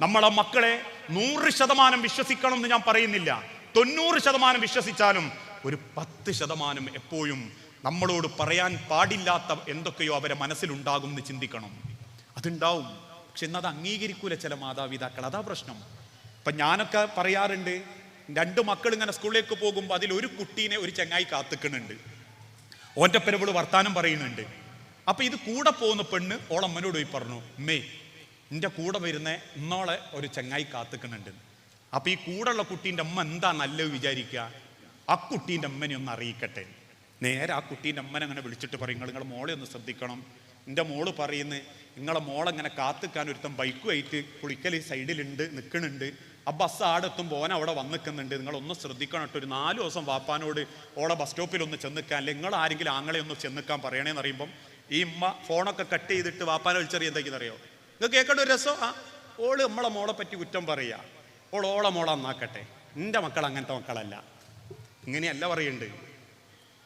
നമ്മളെ മക്കളെ നൂറ് ശതമാനം വിശ്വസിക്കണം എന്ന് ഞാൻ പറയുന്നില്ല. തൊണ്ണൂറ് ശതമാനം വിശ്വസിച്ചാലും ഒരു പത്ത് ശതമാനം എപ്പോഴും നമ്മളോട് പറയാൻ പാടില്ലാത്ത എന്തൊക്കെയോ അവരെ മനസ്സിലുണ്ടാകും എന്ന് ചിന്തിക്കണം. അതുണ്ടാവും. പക്ഷെ ഇന്നത് അംഗീകരിക്കൂല ചില മാതാപിതാക്കൾ. അതാ പ്രശ്നം. ഇപ്പൊ ഞാനൊക്കെ പറയാറുണ്ട് രണ്ട് മക്കൾ ഇങ്ങനെ സ്കൂളിലേക്ക് പോകുമ്പോൾ അതിൽ ഒരു കുട്ടീനെ ഒരു ചങ്ങായി കാത്തുക്കണുണ്ട് ഓന്റെ പേരവൾ വർത്താനം പറയുന്നുണ്ട്. അപ്പൊ ഇത് കൂടെ പോകുന്ന പെണ്ണ് ഓളമ്മനോട് പോയി പറഞ്ഞു മേ നിന്റെ കൂടെ വരുന്ന ഇന്നോളെ ഒരു ചങ്ങായി കാത്തുക്കുന്നുണ്ട്. അപ്പോൾ ഈ കൂടെയുള്ള കുട്ടീന്റെ അമ്മ എന്താ നല്ലത് വിചാരിക്കുക? ആ കുട്ടീന്റെ അമ്മനെ ഒന്ന് അറിയിക്കട്ടെ. നേരെ ആ കുട്ടീന്റെ അമ്മനെ അങ്ങനെ വിളിച്ചിട്ട് പറയും നിങ്ങൾ നിങ്ങളുടെ മോളെ ഒന്ന് ശ്രദ്ധിക്കണം. എന്റെ മോൾ പറയുന്നത് നിങ്ങളെ മോളെങ്ങനെ കാത്തുക്കാൻ ഒരുത്തം ബൈക്കുമായിട്ട് കുളിക്കൽ സൈഡിലുണ്ട് നിൽക്കുന്നുണ്ട്. ആ ബസ് ആടെത്തുമ്പോൾ ഓൻ അവിടെ വന്ന് നിൽക്കുന്നുണ്ട്. നിങ്ങളൊന്ന് ശ്രദ്ധിക്കണം കേട്ടോ. ഒരു നാല് ദിവസം വാപ്പാനോട് ഓളെ ബസ് സ്റ്റോപ്പിൽ ഒന്ന് ചെന്നിക്കാൻ അല്ലെങ്കിൽ നിങ്ങൾ ആരെങ്കിലും ആങ്ങളെ ഒന്ന് ചെന്നിക്കാൻ പറയണേന്ന് അറിയുമ്പം ഈ ഉമ്മ ഫോണൊക്കെ കട്ട് ചെയ്തിട്ട് വാപ്പാനെ വിളിച്ചറിയാം എന്തൊക്കെയെന്ന് അറിയോ ഇത് കേൾക്കേണ്ട ഒരു രസം? ആ ഓൾ നമ്മളെ മോളെ പറ്റി കുറ്റം പറയുക ഓൾ ഓളെ മോളെ നന്നാക്കട്ടെ. എന്റെ മക്കൾ അങ്ങനത്തെ മക്കളല്ല. ഇങ്ങനെയല്ല പറയുന്നുണ്ട്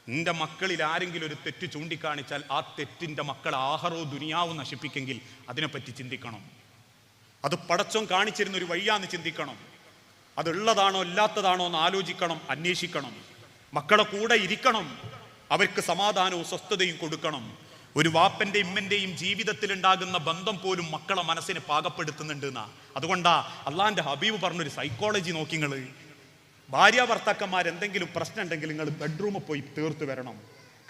നിന്റെ മക്കളിൽ ആരെങ്കിലും ഒരു തെറ്റ് ചൂണ്ടിക്കാണിച്ചാൽ ആ തെറ്റിന്റെ മക്കൾ ആഹാരോ ദുനിയാവും നശിപ്പിക്കെങ്കിൽ അതിനെപ്പറ്റി ചിന്തിക്കണം. അത് പടച്ചോൻ കാണിച്ചിരുന്ന ഒരു വഴിയാന്ന് ചിന്തിക്കണം. അതുള്ളതാണോ ഇല്ലാത്തതാണോ എന്ന് ആലോചിക്കണം അന്വേഷിക്കണം. മക്കളെ കൂടെ ഇരിക്കണം. അവർക്ക് സമാധാനവും സ്വസ്ഥതയും കൊടുക്കണം. ഒരു വാപ്പന്റെ ഇമ്മന്റെയും ജീവിതത്തിൽ ഉണ്ടാകുന്ന ബന്ധം പോലും മക്കളെ മനസ്സിനെ പാകപ്പെടുത്തുന്നുണ്ട് എന്നാ. അതുകൊണ്ടാ അള്ളാന്റെ ഹബീബ് പറഞ്ഞൊരു സൈക്കോളജി നോക്കി നിങ്ങൾ ഭാര്യ ഭർത്താക്കന്മാർ എന്തെങ്കിലും പ്രശ്നം ഉണ്ടെങ്കിൽ നിങ്ങൾ ബെഡ്റൂമിൽ പോയി തീർത്തു വരണം.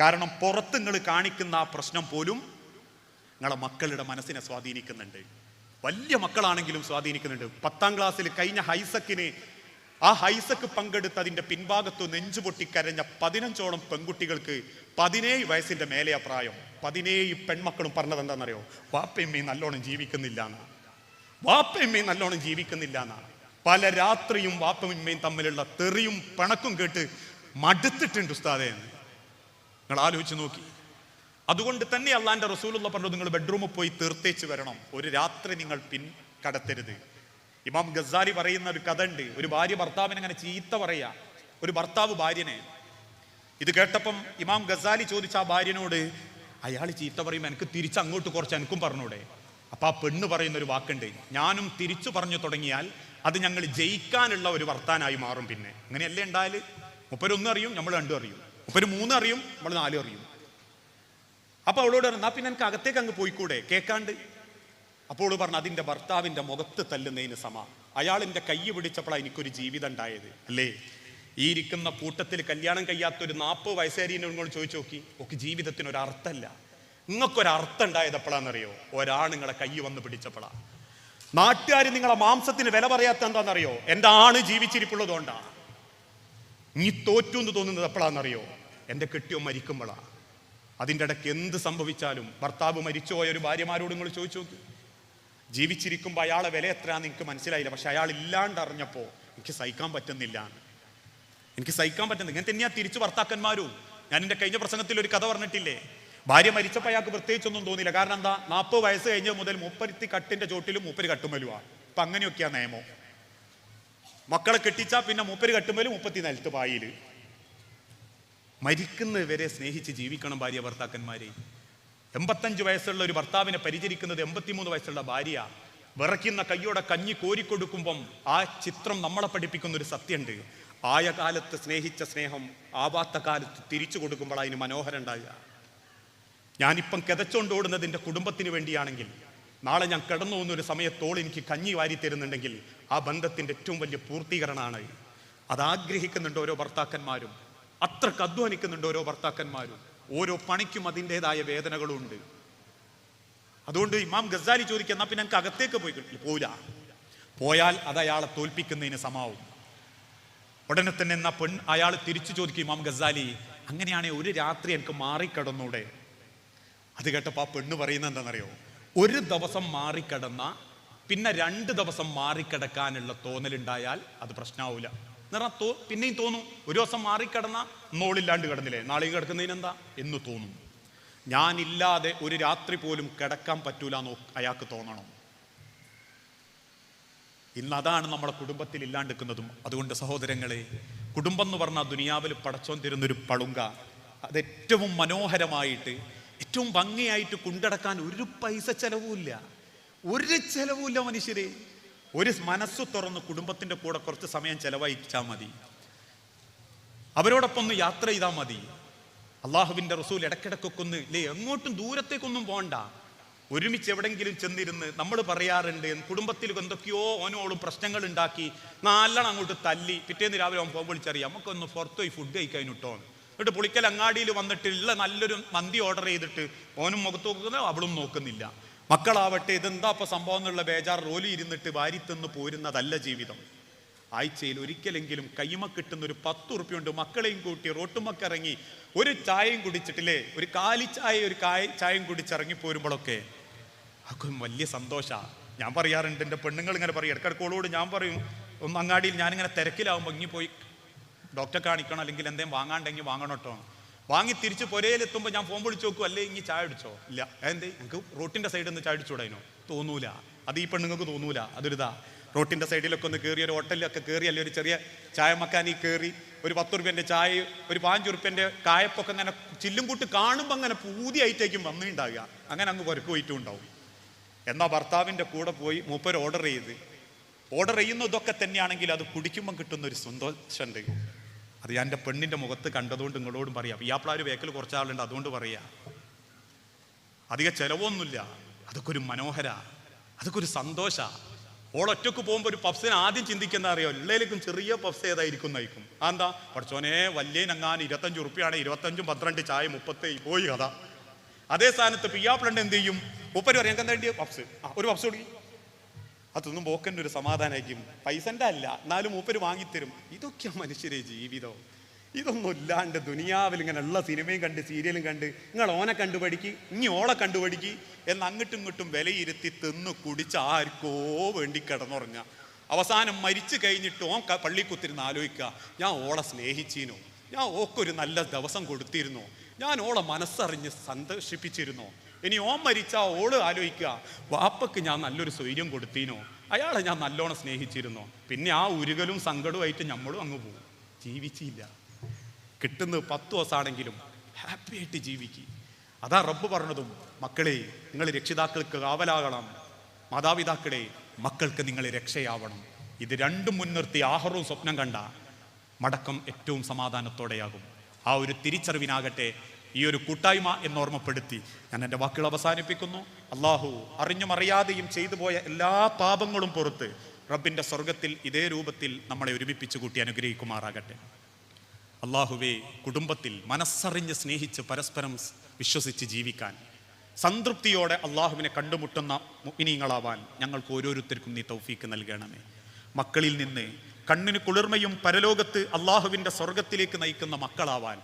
കാരണം പുറത്ത് നിങ്ങൾ കാണിക്കുന്ന ആ പ്രശ്നം പോലും നിങ്ങളെ മക്കളുടെ മനസ്സിനെ സ്വാധീനിക്കുന്നുണ്ട്. വലിയ മക്കളാണെങ്കിലും സ്വാധീനിക്കുന്നുണ്ട്. പത്താം ക്ലാസ്സിൽ കഴിഞ്ഞ ഹൈസക്കിന് ആ ഹൈസക്ക് പങ്കെടുത്ത് അതിന്റെ പിൻഭാഗത്ത് നെഞ്ചു പൊട്ടിക്കരഞ്ഞ പതിനഞ്ചോളം പെൺകുട്ടികൾക്ക് പതിനേഴ് വയസ്സിന്റെ മേലെയാ പ്രായം. പതിനേഴ് പെൺമക്കളും പറഞ്ഞത് എന്താണെന്നറിയോ? വാപ്പയമ്മയും നല്ലോണം ജീവിക്കുന്നില്ല എന്നാണ് വാപ്പയമ്മയും നല്ലോണം ജീവിക്കുന്നില്ല എന്നാണ് പല രാത്രിയും വാപ്പയമ്മയും തമ്മിലുള്ള തെറിയും പിണക്കും കേട്ട് മടുത്തിട്ടുണ്ട് ഉസ്താദേ. എന്ന് നിങ്ങൾ ആലോചിച്ച് നോക്കി. അതുകൊണ്ട് തന്നെ അള്ളാന്റെ റസൂലുള്ള പറഞ്ഞു നിങ്ങൾ ബെഡ്റൂമിൽ പോയി തീർത്തേച്ച് വരണം. ഒരു രാത്രി നിങ്ങൾ പിൻ കടത്തരുത്. ഇമാം ഗസാലി പറയുന്ന ഒരു കഥ ഉണ്ട് ഒരു ഭാര്യ ഭർത്താവിനെ അങ്ങനെ ചീത്ത പറയാ. ഒരു ഭർത്താവ് ഭാര്യനെ. ഇത് കേട്ടപ്പം ഇമാം ഗസാലി ചോദിച്ച ആ ഭാര്യനോട് അയാൾ ചീത്ത പറയുമ്പോൾ എനിക്ക് തിരിച്ച് അങ്ങോട്ട് കുറച്ച് എനിക്കും പറഞ്ഞൂടെ? അപ്പൊ ആ പെണ്ണ് പറയുന്ന ഒരു വാക്കുണ്ട്. ഞാനും തിരിച്ചു പറഞ്ഞു തുടങ്ങിയാൽ അത് ഞങ്ങൾ ജയിക്കാനുള്ള ഒരു വർത്താനായി മാറും പിന്നെ. അങ്ങനെയല്ലേ ഉണ്ടായാൽ മുപ്പരൊന്നും അറിയും നമ്മൾ രണ്ടും അറിയും. മുപ്പര് മൂന്നും അറിയും നമ്മൾ നാലും അറിയും. അപ്പൊ അവളോട് എന്നാ പിന്നെ എനിക്ക് അകത്തേക്ക് അങ്ങ് പോയിക്കൂടെ? കേൾക്കാണ്ട് അപ്പോൾ പറഞ്ഞു അതിന്റെ ഭർത്താവിന്റെ മുഖത്ത് തല്ലുന്നതിന് സമ. അയാളിന്റെ കൈ പിടിച്ചപ്പോഴാണ് എനിക്കൊരു ജീവിതം ഉണ്ടായത് അല്ലേ? ഈ ഇരിക്കുന്ന കൂട്ടത്തിൽ കല്യാണം കഴിയാത്ത ഒരു നാൽപ്പത് വയസ്സേരീനെ നിങ്ങൾ ചോദിച്ചു നോക്കി. ഒക്കെ ജീവിതത്തിന് ഒരു അർത്ഥമല്ല നിങ്ങൾക്കൊരു അർത്ഥം ഉണ്ടായത് എപ്പോഴാണെന്നറിയോ ഒരാൾ നിങ്ങളെ കൈ വന്ന് പിടിച്ചപ്പോഴാ നാട്ടുകാർ നിങ്ങളെ മാംസത്തിന് വില പറയാത്ത എന്താണെന്നറിയോ എന്റെ ആണ് ജീവിച്ചിരിപ്പുള്ളതുകൊണ്ടാണ് നീ തോറ്റു എന്ന് തോന്നുന്നത് എപ്പോഴാണെന്നറിയോ എന്റെ കെട്ടിയോ മരിക്കുമ്പോഴാ അതിന്റെ ഇടയ്ക്ക് എന്ത് സംഭവിച്ചാലും ഭർത്താവ് മരിച്ചുപോയ ഒരു ഭാര്യമാരോട് നിങ്ങൾ ചോദിച്ചു നോക്കി. ജീവിച്ചിരിക്കുമ്പോൾ അയാളെ വില എത്രയാണെന്ന് എനിക്ക് മനസ്സിലായില്ല. പക്ഷെ അയാൾ ഇല്ലാണ്ട് അറിഞ്ഞപ്പോൾ എനിക്ക് സഹിക്കാൻ പറ്റുന്നില്ല. എനിക്ക് സഹിക്കാൻ പറ്റുന്നില്ല. ഇങ്ങനെ തന്നെയാ തിരിച്ചു ഭർത്താക്കന്മാരും. ഞാൻ എന്റെ കഴിഞ്ഞ പ്രസംഗത്തിൽ ഒരു കഥ പറഞ്ഞിട്ടില്ലേ? ഭാര്യ മരിച്ചപ്പോൾ അയാൾക്ക് പ്രത്യേകിച്ചൊന്നും തോന്നിയില്ല. കാരണം എന്താ? നാൽപ്പത് വയസ്സ് കഴിഞ്ഞ മുതൽ മുപ്പരുത്തി കട്ടിന്റെ ചോട്ടിലും മൂപ്പര് കട്ടുമലുവാ. ഇപ്പം അങ്ങനെയൊക്കെയാ നിയമം. മക്കളെ കെട്ടിച്ചാൽ പിന്നെ മൂപ്പര് കട്ടുമലും മുപ്പത്തി നിലത്ത് പായിൽ. മരിക്കുന്നവരെ സ്നേഹിച്ച് ജീവിക്കണം ഭാര്യ ഭർത്താക്കന്മാരെ. എൺപത്തഞ്ച് വയസ്സുള്ള ഒരു ഭർത്താവിനെ പരിചരിക്കുന്നത് എൺപത്തിമൂന്ന് വയസ്സുള്ള ഭാര്യ വിറയ്ക്കുന്ന കയ്യോടെ കഞ്ഞി കോരിക്കൊടുക്കുമ്പം ആ ചിത്രം നമ്മളെ പഠിപ്പിക്കുന്ന ഒരു സത്യമുണ്ട് ആയ കാലത്ത് സ്നേഹിച്ച സ്നേഹം ആവാത്ത കാലത്ത് തിരിച്ചു കൊടുക്കുമ്പോൾ അതിന് മനോഹരം ഉണ്ടാകുക ഞാനിപ്പം കിതച്ചോണ്ട് ഓടുന്നതിന്റെ കുടുംബത്തിന് വേണ്ടിയാണെങ്കിൽ നാളെ ഞാൻ കിടന്നു പോകുന്നൊരു സമയത്തോൾ എനിക്ക് കഞ്ഞി വാരി തരുന്നുണ്ടെങ്കിൽ ആ ബന്ധത്തിന്റെ ഏറ്റവും വലിയ പൂർത്തീകരണമാണ് അതാഗ്രഹിക്കുന്നുണ്ട് ഓരോ ഭർത്താക്കന്മാരും. അത്രയ്ക്ക് അധ്വാനിക്കുന്നുണ്ട് ഓരോ ഭർത്താക്കന്മാരും. ഓരോ പണിക്കും അതിന്റെതായ വേദനകളുണ്ട്. അതുകൊണ്ട് ഇമാം ഗസാലി ചോദിക്കുക എന്നാൽ പിന്നെ എനിക്ക് അകത്തേക്ക് പോയി പോയില്ല പോയാൽ അത് അയാളെ തോൽപ്പിക്കുന്നതിന് സമാവും. ഉടനെ തന്നെ എന്നാ പെൺ അയാൾ തിരിച്ചു ചോദിക്കും ഇമാം ഗസാലി അങ്ങനെയാണെങ്കിൽ ഒരു രാത്രി എനിക്ക് മാറിക്കിടന്നൂടെ? അത് കേട്ടപ്പോൾ ആ പെണ്ണ് പറയുന്നത് എന്താണെന്നറിയോ? ഒരു ദിവസം മാറിക്കിടന്ന പിന്നെ രണ്ട് ദിവസം മാറിക്കിടക്കാനുള്ള തോന്നലുണ്ടായാൽ അത് പ്രശ്നമാവില്ല എന്നാൽ തോ പിന്നെയും തോന്നും. ഒരു ദിവസം മാറിക്കിടന്ന നോളില്ലാണ്ട് കിടന്നില്ലേ? നാളെ കിടക്കുന്നതിന് എന്താ? എന്ന് തോന്നും. ഞാനില്ലാതെ ഒരു രാത്രി പോലും കിടക്കാൻ പറ്റൂല എന്ന് അയാൾക്ക് തോന്നണം. ഇന്ന് അതാണ് നമ്മുടെ കുടുംബത്തിൽ ഇല്ലാണ്ടിരിക്കുന്നതും അതുകൊണ്ട് സഹോദരങ്ങളെ കുടുംബം എന്ന് പറഞ്ഞാൽ ദുനിയാവിൽ പടച്ചോൻ തരുന്നൊരു പളുങ്ക. അത് ഏറ്റവും മനോഹരമായിട്ട് ഏറ്റവും ഭംഗിയായിട്ട് കൊണ്ടടക്കാൻ ഒരു പൈസ ചെലവുമില്ല. ഒരു ചെലവുമില്ല മനുഷ്യരെ. ഒരു മനസ്സ് തുറന്ന് കുടുംബത്തിന്റെ കൂടെ കുറച്ച് സമയം ചെലവഴിച്ചാൽ മതി. അവരോടൊപ്പം ഒന്ന് യാത്ര ചെയ്താൽ മതി. അള്ളാഹുവിന്റെ റസൂൽ ഇടയ്ക്കിടയ്ക്കൊക്കെ ഒന്ന് ഇല്ലേ എങ്ങോട്ടും ദൂരത്തേക്കൊന്നും പോകണ്ട ഒരുമിച്ച് എവിടെങ്കിലും ചെന്നിരുന്ന് നമ്മൾ പറയാറുണ്ട് കുടുംബത്തിൽ എന്തൊക്കെയോ ഓനോളും പ്രശ്നങ്ങൾ ഉണ്ടാക്കി നല്ലോണം അങ്ങോട്ട് തല്ലി പിറ്റേന്ന് രാവിലെ അവൻ പോകുമ്പോൾ വിളിച്ചറിയാം നമുക്കൊന്ന് പുറത്ത് പോയി ഫുഡ് കഴിക്കാൻ ഇട്ടോ. എന്നിട്ട് പുളിക്കൽ അങ്ങാടിയിൽ വന്നിട്ടുള്ള നല്ലൊരു മന്തി ഓർഡർ ചെയ്തിട്ട് ഓനും മുഖത്ത് നോക്കുന്നത് അവളും നോക്കുന്നില്ല. മക്കളാവട്ടെ ഇതെന്താ ഇപ്പൊ സംഭവം എന്നുള്ള ബേജാർ റോലി ഇരുന്നിട്ട് വാരി തിന്ന് പോരുന്നതല്ല ജീവിതം. ആഴ്ചയിൽ ഒരിക്കലെങ്കിലും കൈമ കിട്ടുന്ന ഒരു പത്ത് ഉറുപ്പ്യുണ്ട് മക്കളെയും കൂട്ടി റോട്ടുമക്കിറങ്ങി ഒരു ചായയും കുടിച്ചിട്ടില്ലേ? ഒരു കാലി ചായ ഒരു കായ ചായയും കുടിച്ചിറങ്ങി പോരുമ്പോഴൊക്കെ അതൊക്കെ വലിയ സന്തോഷമാണ് ഞാൻ പറയാറുണ്ട് എന്റെ പെണ്ണുങ്ങൾ ഇങ്ങനെ പറയും. ഇടക്കിടക്കോളോട് ഞാൻ പറയും ഒന്ന് അങ്ങാടിയിൽ ഞാനിങ്ങനെ തിരക്കിലാവുമ്പോൾ ഇങ്ങി പോയി ഡോക്ടറെ കാണിക്കണം അല്ലെങ്കിൽ എന്തെങ്കിലും വാങ്ങാണ്ടെങ്കിൽ വാങ്ങണം കേട്ടോ. വാങ്ങി തിരിച്ച് പുരയിലെത്തുമ്പോൾ ഞാൻ ഫോൺ വിളിച്ച് നോക്കും അല്ലേ ഇനി ചായ അടിച്ചോ ഇല്ല. എന്തേ എനിക്ക് റോട്ടിന്റെ സൈഡിൽ നിന്ന് ചായ അടിച്ചൂടായിനോ തോന്നൂല. അത് ഈ പെണ്ണുങ്ങൾക്ക് തോന്നൂല. അതൊരിതാ. റോട്ടിന്റെ സൈഡിലൊക്കെ ഒന്ന് കയറി ഒരു ഹോട്ടലിലൊക്കെ കയറി അല്ലെങ്കിൽ ഒരു ചെറിയ ചായ മക്കാനി കയറി ഒരു പത്ത് റുപ്യന്റെ ചായ ഒരു പാഞ്ച് റുപ്യന്റെ കായപ്പൊക്കെ അങ്ങനെ ചില്ലും കൂട്ട് കാണുമ്പോൾ അങ്ങനെ പൂതിയായിട്ടേക്കും വന്നിട്ടുണ്ടാവുക അങ്ങനെ അങ്ങ് പുരക്ക് പോയിട്ടും ഉണ്ടാവും. എന്നാൽ ഭർത്താവിന്റെ കൂടെ പോയി മൂപ്പർ ഓർഡർ ചെയ്ത്. ഓർഡർ ചെയ്യുന്നതൊക്കെ തന്നെയാണെങ്കിൽ അത് കുടിക്കുമ്പോൾ കിട്ടുന്ന ഒരു സന്തോഷമുണ്ട് അത് ഞാൻ എന്റെ പെണ്ണിന്റെ മുഖത്ത് കണ്ടതുകൊണ്ട് നിങ്ങളോടും പറയാം. പിയാപ്പിളാർ വേക്കൽ കുറച്ച് ആളുണ്ട് അതുകൊണ്ട് പറയാ. അധിക ചിലവൊന്നുമില്ല. അതൊക്കെ ഒരു മനോഹര അതൊക്കെ ഒരു സന്തോഷ. ഓളൊറ്റക്ക് പോകുമ്പോൾ ഒരു പഫ്സിനെ ആദ്യം ചിന്തിക്കുന്ന അറിയോ? എല്ലാവർക്കും ചെറിയ പഫ്സ് ഏതായിരിക്കും നയിക്കും. എന്താ? പഠിച്ചോനെ വലിയ നങ്ങാൻ ഇരുപത്തഞ്ച് ഉറുപ്പിയാണ് ഇരുപത്തഞ്ചും പന്ത്രണ്ട് ചായ മുപ്പത്തേഴ് പോയി കഥ. അതേ സ്ഥാനത്ത് പിയാപ്പിളണ്ട് എന്ത് ചെയ്യും? ഉപ്പര് പറയാം എന്താ പഫ്സ്. ഒരു പഫ്സ് കൊടുക്കി. അതൊന്നും പോക്കന്റെ ഒരു സമാധാനമായിരിക്കും പൈസന്റെ അല്ല എന്നാലും മൂപ്പര് വാങ്ങിത്തരും. ഇതൊക്കെ മനുഷ്യരെ ജീവിതം. ഇതൊന്നും ഇല്ലാണ്ട് ദുനിയാവിൽ ഇങ്ങനെ ഉള്ള സിനിമയും കണ്ട് സീരിയലും കണ്ട് നിങ്ങൾ ഓനെ കണ്ടുപഠിക്ക് ഇനി ഓളെ കണ്ടുപഠിക്ക് എന്ന് അങ്ങോട്ടും ഇങ്ങോട്ടും വിലയിരുത്തി തിന്ന് കുടിച്ച് ആർക്കോ വേണ്ടി കിടന്നുറങ്ങുക. അവസാനം മരിച്ചു കഴിഞ്ഞിട്ട് ഓൻ പള്ളി പള്ളിക്കുത്തിരുന്ന് ആലോചിക്കുക ഞാൻ ഓളെ സ്നേഹിച്ചിരുന്നു. ഞാൻ ഓക്കൊരു നല്ല ദിവസം കൊടുത്തിരുന്നു. ഞാൻ ഓളെ മനസ്സറിഞ്ഞ് സന്തോഷിപ്പിച്ചിരുന്നു. ഇനി ഓൻ മരിച്ച ഓൾ ആലോചിക്കുക. വാപ്പക്ക് ഞാൻ നല്ലൊരു സ്വൈര്യം കൊടുത്തീനോ? അയാളെ ഞാൻ നല്ലോണം സ്നേഹിച്ചിരുന്നോ? പിന്നെ ആ ഉരുകലും സങ്കടവുമായിട്ട് നമ്മളും അങ്ങ് പോകും ജീവിച്ചില്ല. കിട്ടുന്നത് പത്ത് ദിവസമാണെങ്കിലും ഹാപ്പി ആയിട്ട് ജീവിക്കും. അതാ റബ്ബ് പറഞ്ഞതും മക്കളെ നിങ്ങൾ രക്ഷിതാക്കൾക്ക് കാവലാകണം. മാതാപിതാക്കളെ മക്കൾക്ക് നിങ്ങൾ രക്ഷയാവണം. ഇത് രണ്ടും മുൻനിർത്തി ആഹാരവും സ്വപ്നം കണ്ട മടക്കം ഏറ്റവും സമാധാനത്തോടെയാകും. ആ ഒരു തിരിച്ചറിവിനാകട്ടെ ഈ ഒരു കൂട്ടായ്മ എന്നോർമ്മപ്പെടുത്തി ഞാൻ എന്റെ വാക്കുകൾ അവസാനിപ്പിക്കുന്നു. അള്ളാഹു അറിഞ്ഞും അറിയാതെയും ചെയ്തു പോയ എല്ലാ പാപങ്ങളും പുറത്ത് റബ്ബിന്റെ സ്വർഗത്തിൽ ഇതേ രൂപത്തിൽ നമ്മളെ ഒരുമിപ്പിച്ച് കൂട്ടി അനുഗ്രഹിക്കുമാറാകട്ടെ. അള്ളാഹുവെ കുടുംബത്തിൽ മനസ്സറിഞ്ഞ് സ്നേഹിച്ച് പരസ്പരം വിശ്വസിച്ച് ജീവിക്കാൻ സംതൃപ്തിയോടെ അള്ളാഹുവിനെ കണ്ടുമുട്ടുന്ന മുഗ്നീങ്ങളാവാൻ ഞങ്ങൾക്ക് ഓരോരുത്തർക്കും നീ തൗഫീക്ക് നൽകണമേ. മക്കളിൽ നിന്ന് കണ്ണിന് കുളിർമയും പരലോകത്ത് അള്ളാഹുവിന്റെ സ്വർഗത്തിലേക്ക് നയിക്കുന്ന മക്കളാവാൻ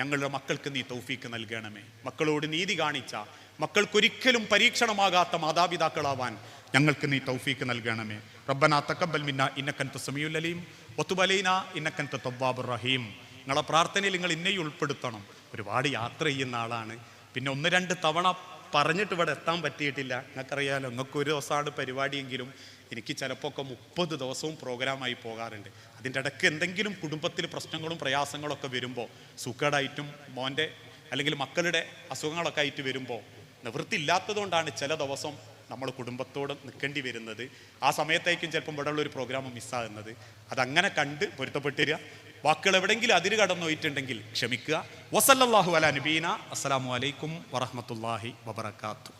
ഞങ്ങളുടെ മക്കൾക്ക് നീ തൗഫീക്ക് നൽകണമേ. മക്കളോട് നീതി കാണിച്ച മക്കൾക്കൊരിക്കലും പരീക്ഷണമാകാത്ത മാതാപിതാക്കളാവാൻ ഞങ്ങൾക്ക് നീ തൗഫീക്ക് നൽകണമേ. റബ്ബന തക്കബൽ മിന്ന ഇന്നക്കൻത്ത് സമീഉൽ അലീം. ഒത്തുബലൈന ഇന്നക്കൻത്ത് തവ്വാബുർ റഹീം. നിങ്ങളെ പ്രാർത്ഥനയിൽ നിങ്ങൾ ഇന്നേ ഉൾപ്പെടുത്തണം. ഒരുപാട് യാത്ര ചെയ്യുന്ന ആളാണ്. പിന്നെ ഒന്ന് രണ്ട് തവണ പറഞ്ഞിട്ട് ഇവിടെ എത്താൻ പറ്റിയിട്ടില്ല. നിങ്ങൾക്കറിയാലോ നിങ്ങൾക്ക് ഒരു ദിവസമാണ് പരിപാടിയെങ്കിലും എനിക്ക് ചിലപ്പോൾ ഒക്കെ മുപ്പത് ദിവസവും പ്രോഗ്രാമായി പോകാറുണ്ട്. അതിന്റെ ഇടയ്ക്ക് എന്തെങ്കിലും കുടുംബത്തിൽ പ്രശ്നങ്ങളും പ്രയാസങ്ങളും ഒക്കെ വരുമ്പോൾ സുഖടായിട്ടും മോന്റെ അല്ലെങ്കിൽ മക്കളുടെ അസുഖങ്ങളൊക്കെ ആയിട്ട് വരുമ്പോൾ നിവൃത്തിയില്ലാത്തതുകൊണ്ടാണ് ചില ദിവസം നമ്മൾ കുടുംബത്തോട് നിൽക്കേണ്ടി വരുന്നത്. ആ സമയത്തേക്കും ചിലപ്പം ഇവിടെയുള്ള ഒരു പ്രോഗ്രാം മിസ്സാകുന്നത് അതങ്ങനെ കണ്ട് പൊരുത്തപ്പെട്ടിരിക വാക്കുകൾ എവിടെയെങ്കിലും അതിര് കടന്നുപോയിട്ടുണ്ടെങ്കിൽ ക്ഷമിക്കുക. വസല്ലാഹു അല നബീന. അസ്സലാമു അലൈക്കും വറഹമത്തല്ലാഹി വബർക്കാത്തു